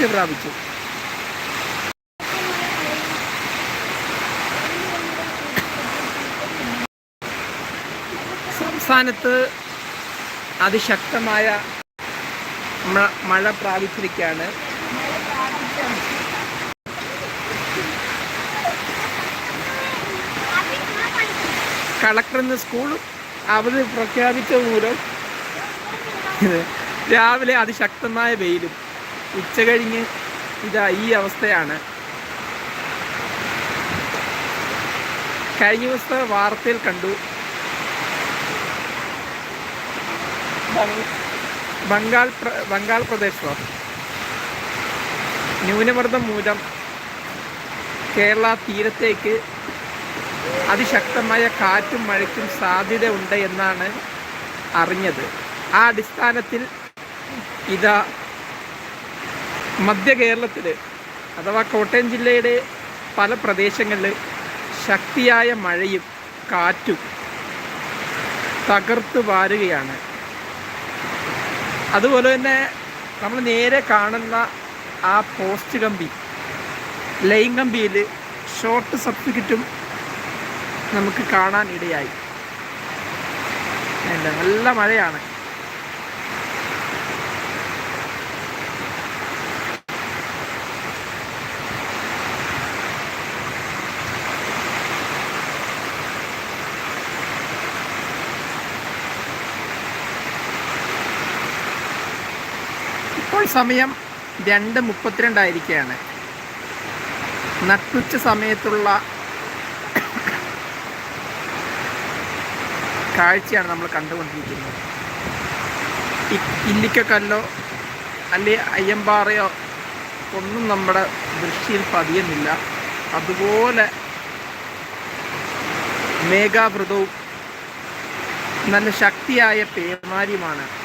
ശക്തി പ്രാപിച്ചു. സംസ്ഥാനത്ത് അതിശക്തമായ മഴ പ്രാപിച്ചിരിക്കുകയാണ്. എന്ന സ്കൂൾ അവധി പ്രഖ്യാപിച്ച മൂലം രാവിലെ അതിശക്തമായ വെയിലും ഉച്ച കഴിഞ്ഞ് ഇതാ ഈ അവസ്ഥയാണ്. കഴിഞ്ഞ ദിവസത്തെ വാർത്തയിൽ കണ്ടു. ബംഗ്- ബംഗാൾ ബംഗാൾ പ്രദേശോ ന്യൂനമർദ്ദം മൂലം കേരള തീരത്തേക്ക് അതിശക്തമായ കാറ്റും മഴയ്ക്കും സാധ്യത ഉണ്ട് എന്നാണ് അറിഞ്ഞത്. ആ അടിസ്ഥാനത്തിൽ ഇതാ മധ്യ കേരളത്തിൽ അഥവാ കോട്ടയം ജില്ലയുടെ പല പ്രദേശങ്ങളിൽ ശക്തിയായ മഴയും കാറ്റും തകർത്ത് വാരുകയാണ്. അതുപോലെ തന്നെ നമ്മൾ നേരെ കാണുന്ന ആ പോസ്റ്റ് കമ്പി ലൈൻ കമ്പിയിൽ ഷോർട്ട് സർക്യൂട്ടും നമുക്ക് കാണാൻ ഇടയായി. നല്ല മഴയാണ്. സമയം രണ്ട് മുപ്പത്തിരണ്ടായിരിക്കുകയാണ് നട്ടുച്ച സമയത്തുള്ള കാഴ്ചയാണ് നമ്മൾ കണ്ടുകൊണ്ടിരിക്കുന്നത്. ഇല്ലിക്കക്കല്ലോ അല്ലെ അയ്യമ്പാറയോ ഒന്നും നമ്മുടെ ദൃഷ്ടിയിൽ പതിയുന്നില്ല. അതുപോലെ മേഘാവൃതവും നല്ല ശക്തിയായ പേമാരിയുമാണ്.